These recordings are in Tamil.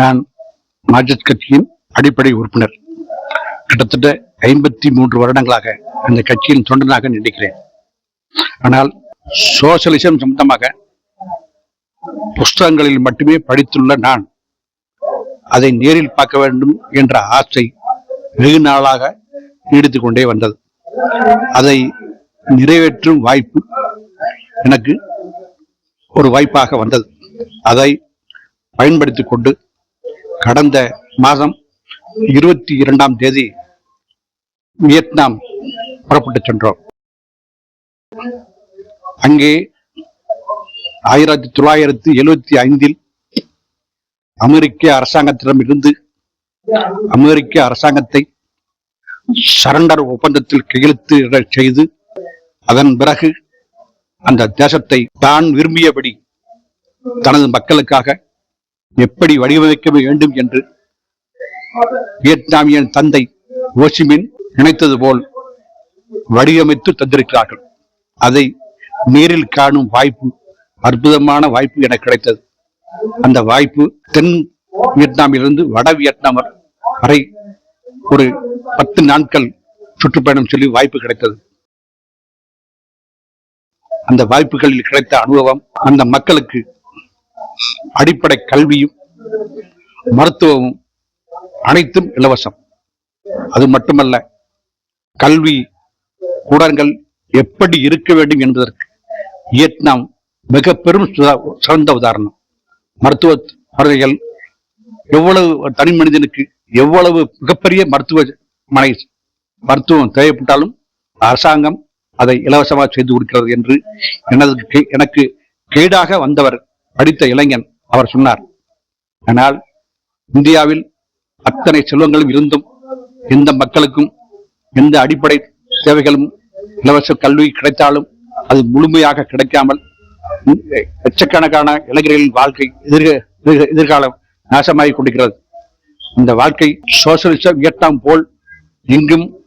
நான் மார்க்சிஸ்ட் கட்சியின் அடிப்படை உறுப்பினர். கிட்டத்தட்ட ஐம்பத்தி மூன்று வருடங்களாக அந்த கட்சியின் தொண்டனாக நினைக்கிறேன் ஆனால் சோசலிசம் சம்பந்தமாக புஸ்தகங்களில் மட்டுமே படித்துள்ள நான் அதை நேரில் பார்க்க வேண்டும் என்ற ஆசை வெகு நாளாக நீடித்துக் கொண்டே வந்தது. அதை நிறைவேற்றும் வாய்ப்பு எனக்கு ஒரு வாய்ப்பாக வந்தது. அதை பயன்படுத்திக் கொண்டு கடந்த மாதம் இருபத்தி இரண்டாம் தேதி வியட்நாம் புறப்பட்டு சென்றோம். அங்கே ஆயிரத்தி தொள்ளாயிரத்தி எழுவத்தி ஐந்தில் அமெரிக்க அரசாங்கத்திடமிருந்து அமெரிக்க அரசாங்கத்தை சரண்டர் ஒப்பந்தத்தில் கையெழுத்திட செய்து அதன் பிறகு அந்த தேசத்தை தான் விரும்பியபடி தனது மக்களுக்காக எப்படி வடிவமைக்க வேண்டும் என்று வியட்நாமியன் தந்தை ஓசிமின் நினைத்தது போல் வடிவமைத்து தந்திருக்கிறார்கள். அதை நேரில் காணும் வாய்ப்பு அற்புதமான வாய்ப்பு எனக்கு கிடைத்தது. அந்த வாய்ப்பு தென் வியட்நாமிலிருந்து வட வியட்நாம் வரை ஒரு பத்து நாட்கள் சுற்றுப்பயணம் சொல்லி வாய்ப்பு கிடைத்தது. அந்த வாய்ப்புகளில் கிடைத்த அனுபவம் அந்த மக்களுக்கு அடிப்படை கல்வியும் மருத்துவமும் அனைத்தும் இலவசம். அது மட்டுமல்ல கல்வி கூடங்கள் எப்படி இருக்க வேண்டும் என்பதற்கு வியட்நாம் மிக பெரும் சிறந்த உதாரணம். மருத்துவ முறைகள் எவ்வளவு தனி மனிதனுக்கு எவ்வளவு மிகப்பெரிய மருத்துவ மனை மருத்துவம் தேவைப்பட்டாலும் அரசாங்கம் அதை இலவசமாக செய்து கொடுக்கிறது என்று எனது எனக்கு கைடாக வந்தவர் படித்த இளைஞன் அவர் சொன்னார் ஆனால் இந்தியாவில் அத்தனை செல்வங்களும் இருந்தும் எந்த மக்களுக்கும் எந்த அடிப்படை தேவைகளும் இலவச கல்வி கிடைத்தாலும் அது முழுமையாக கிடைக்காமல் லட்சக்கணக்கான இளைஞர்களின் வாழ்க்கை எதிர்க எதிர்க- எதிர்காலம் நாசமாகிக் கொண்டிருக்கிறது. இந்த வாழ்க்கை சோசியலிச வியட்நாம் போல் எங்கும்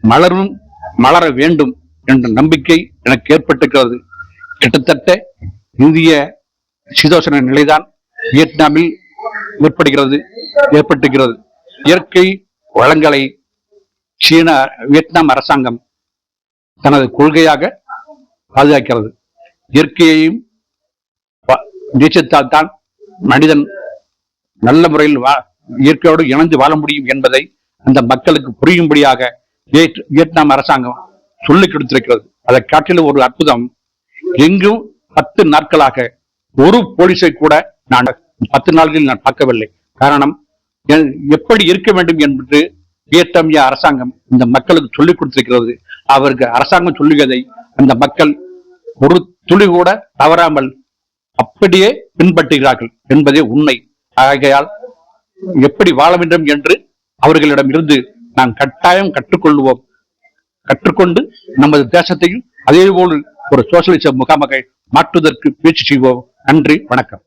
மலரும் மலர வேண்டும் என்ற நம்பிக்கை எனக்கு ஏற்பட்டிருக்கிறது. கிட்டத்தட்ட இந்திய சீதோஷண நிலைதான் வியட்நாமில் ஏற்படுகிறது ஏற்பட்டுகிறது இயற்கை வளங்களை சீன வியட்நாம் அரசாங்கம் தனது கொள்கையாக பாதுகாக்கிறது. இயற்கையையும் வ- நேசித்தால் தான் மனிதன் நல்ல முறையில் வா இயற்கையோடு இணைந்து வாழ முடியும் என்பதை அந்த மக்களுக்கு புரியும்படியாக வியட்நாம் அரசாங்கம் சொல்லிக் கொடுத்திருக்கிறது. அதை காட்டிலும் ஒரு அற்புதம் எங்கும் பத்து நாட்களாக ஒரு போலீஸை கூட நான் பத்து நாள்களில் நான் பார்க்கவில்லை. காரணம் எப்படி இருக்க வேண்டும் என்று வியட்நாமிய அரசாங்கம் இந்த மக்களுக்கு சொல்லிக் கொடுத்திருக்கிறது. அவருக்கு அரசாங்கம் சொல்லுவதை அந்த மக்கள் ஒரு துளி கூட தவறாமல் அப்படியே பின்பற்றுகிறார்கள் என்பதே உண்மை. ஆகையால் எப்படி வாழ வேண்டும் என்று அவர்களிடம் இருந்து நாம் கட்டாயம் கற்றுக்கொள்வோம். கற்றுக்கொண்டு நமது தேசத்தையும் அதே போல் ஒரு சோசியலிச முகாமகை மாற்றுவதற்கு முயற்சி செய்வோம். நன்றி வணக்கம்.